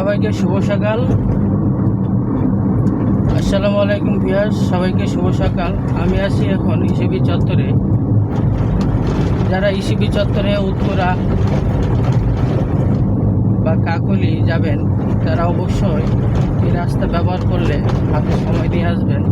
সবাইকে শুভ সকাল। আসসালামু আলাইকুম ভিয়াস সবাইকে শুভ সকাল। আমি আছি এখন ইসিবি চত্বরে। যারা ইসিবি চত্বরে, উত্তরা বা কাকলি যাবেন, তারা অবশ্যই এই রাস্তা ব্যবহার করলে হাতে সময় দিয়ে আসবেন।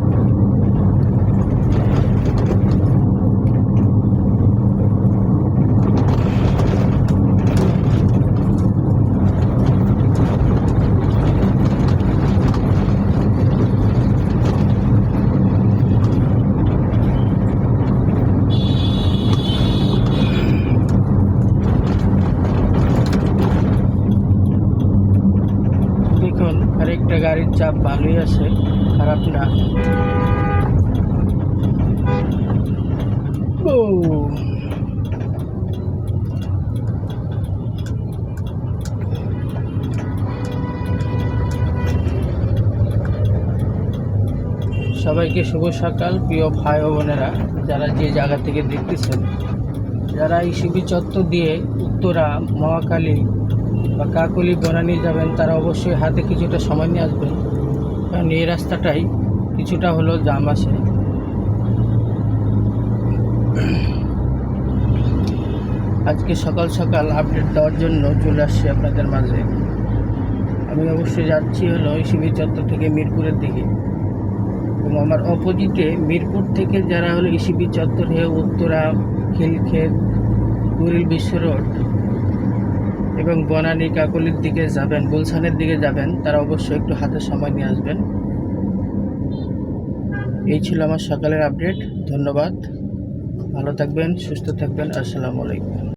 আরেকটা গাড়ির চাপ ভালোই আছে, খারাপ না। সবাইকে শুভ সকাল, প্রিয় ভাই বোনেরা, যারা যে জায়গা থেকে দেখতেছেন। যারা এই শিবি চত্বর দিয়ে উত্তরা মহাকালী বা কাকলি বনানি যাবেন, তারা অবশ্যই হাতে কিছুটা সময় নিয়ে আসবেন। কারণ এই রাস্তাটাই কিছুটা হলো জাম আসে আজকে সকাল সকাল আপডেট দেওয়ার জন্য চলে আসছি আপনাদের মাঝে। আমি অবশ্যই যাচ্ছি হলো শিবির চত্বর থেকে মিরপুরের দিকে। এবং আমার অপোজিটে মিরপুর থেকে যারা হলো ইসিবি চত্বর হয়ে উত্তরা, খিলক্ষেত গুরিল বিশ্ব রোড এবং বনানী কাকলির দিকে যাবেন, গুলশানের দিকে যাবেন, তারা অবশ্যই একটু হাতে সময় নিয়ে আসবেন। এই ছিল আমার সকালের আপডেট ধন্যবাদ। ভালো থাকবেন, সুস্থ থাকবেন। আসসালামু আলাইকুম।